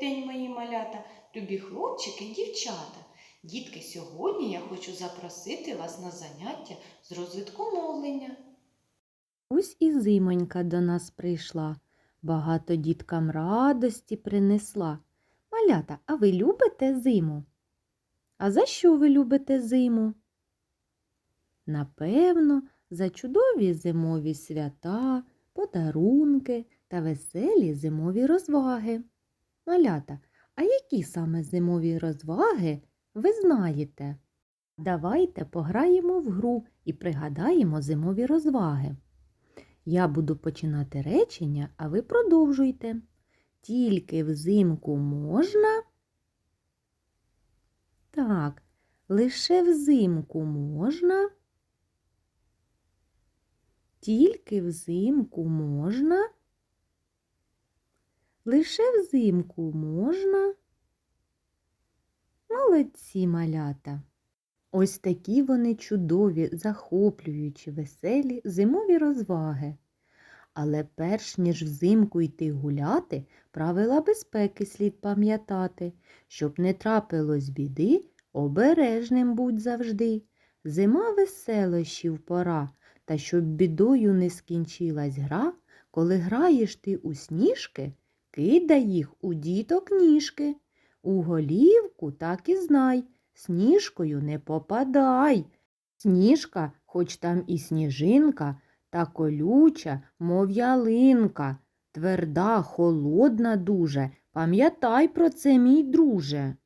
День, мої малята, любі хлопчики і дівчата. Дітки, сьогодні я хочу запросити вас на заняття з розвитку мовлення. Ось і зимонька до нас прийшла, багато діткам радості принесла. Малята, а ви любите зиму? А за що ви любите зиму? Напевно, за чудові зимові свята, подарунки та веселі зимові розваги. Малята, а які саме зимові розваги ви знаєте? Давайте пограємо в гру і пригадаємо зимові розваги. Я буду починати речення, а ви продовжуйте. Тільки взимку можна. Так, лише взимку можна. Тільки взимку можна. Лише взимку можна. Молодці малята. Ось такі вони чудові, захоплюючі, веселі зимові розваги. Але перш ніж взимку йти гуляти, правила безпеки слід пам'ятати, щоб не трапилось біди, обережним будь завжди. Зима веселощів пора, та щоб бідою не скінчилась гра, коли граєш ти у сніжки, кидай їх у діток ніжки. У голівку так і знай, сніжкою не попадай. Сніжка, хоч там і сніжинка, та колюча, мов ялинка, тверда, холодна дуже. Пам'ятай про це, мій друже.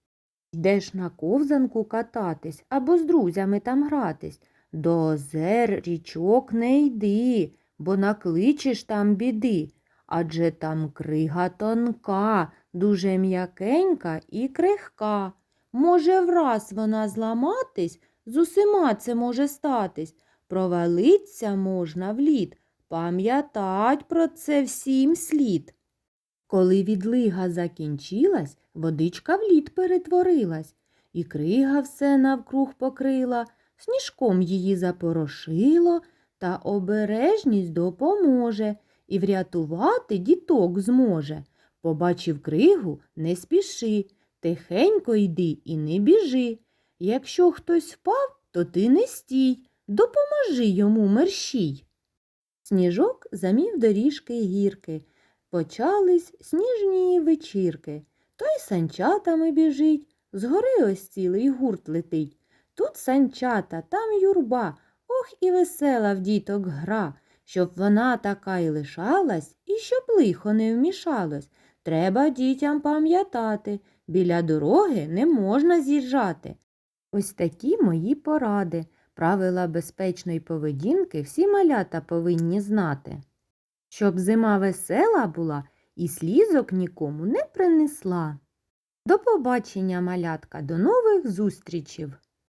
Йдеш на ковзанку кататись або з друзями там гратись. До озер річок не йди, бо накличеш там біди. Адже там крига тонка, дуже м'якенька і крихка. Може, враз вона зламатись, з усіма це може статись. Провалиться можна в лід, пам'ятать про це всім слід. Коли відлига закінчилась, водичка в лід перетворилась, і крига все навкруг покрила, сніжком її запорошило, та обережність допоможе, і врятувати діток зможе. Побачив кригу, не спіши, тихенько йди і не біжи. Якщо хтось впав, то ти не стій, допоможи йому мерщій. Сніжок замів доріжки гірки. Почались сніжні вечірки. Той санчатами біжить, згори ось цілий гурт летить. Тут санчата, там юрба, ох і весела в діток гра, щоб вона така й лишалась, і щоб лихо не вмішалось. Треба дітям пам'ятати, біля дороги не можна з'їжджати. Ось такі мої поради. Правила безпечної поведінки всі малята повинні знати. Щоб зима весела була і слізок нікому не принесла. До побачення, малятка, до нових зустрічів!